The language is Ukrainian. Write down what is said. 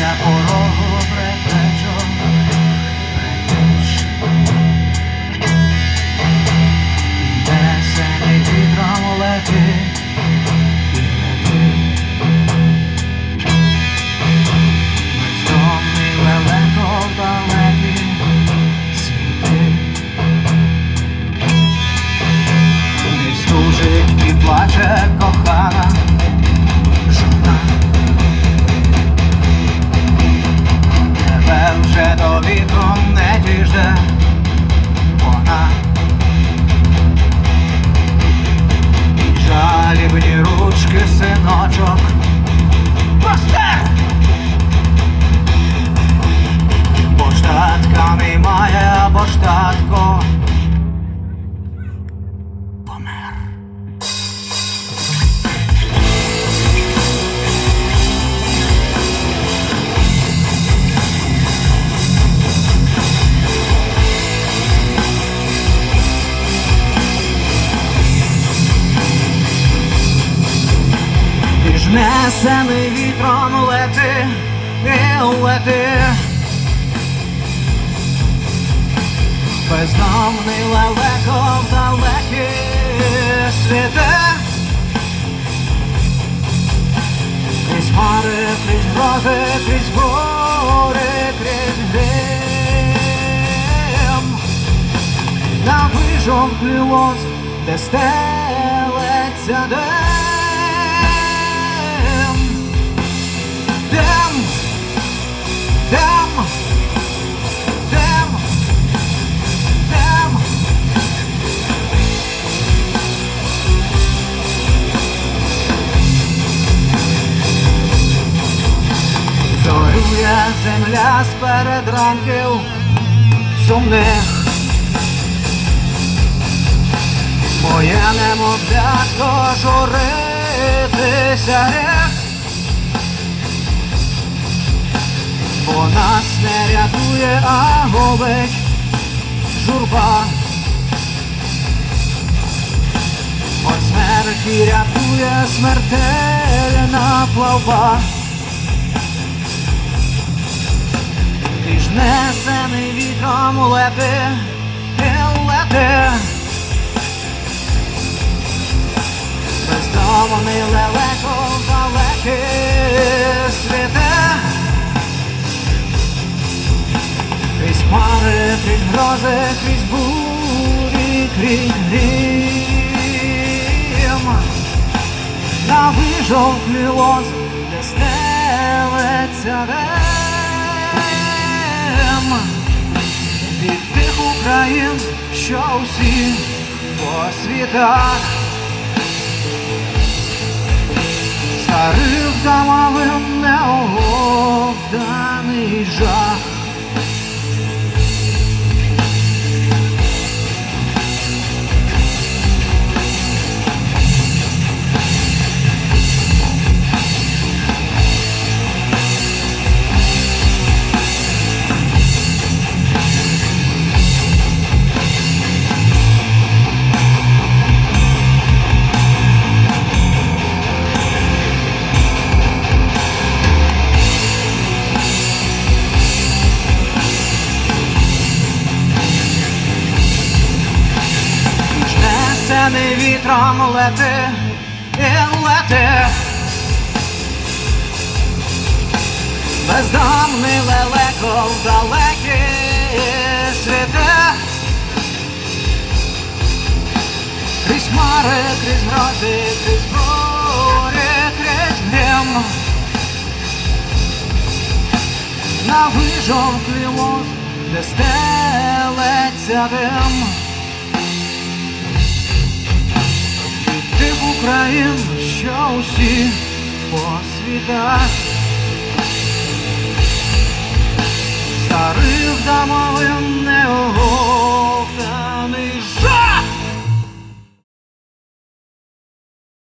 Біля порогу припечу, припиш, іде семи вітром летить і летить, бездомний лелеко далекі світи, не служить і плаче кохана. Несений вітром лети, і лети. Бездомний лелеко в далекі світи. Крізь хмари, крізь грози, крізь гори, крізь грім. На вижовклі лоз, де стелеться дим. Дим, земля з передранків сумних. Моє немовлятко журитися гріх. Бо нас не рятує, а губить журба. От смерті рятує смертельна плавба. Ти ж несений вітром лети, лети. Бездомний лелеко в далекі світи. Крізь хмари, крізь грози, крізь бурі, крізь грім. На вижовклі лоз, де стелеться дим. Що усі по світах. Старих домовим неоговданий жах. Несений вітром лети і лети. Бездомний лелеко в далекі світи. Крізь хмари, крізь грози, крізь бурі, крізь грім. На вижовклі лоз, де стелеться дим. Тих Україн, що усі по.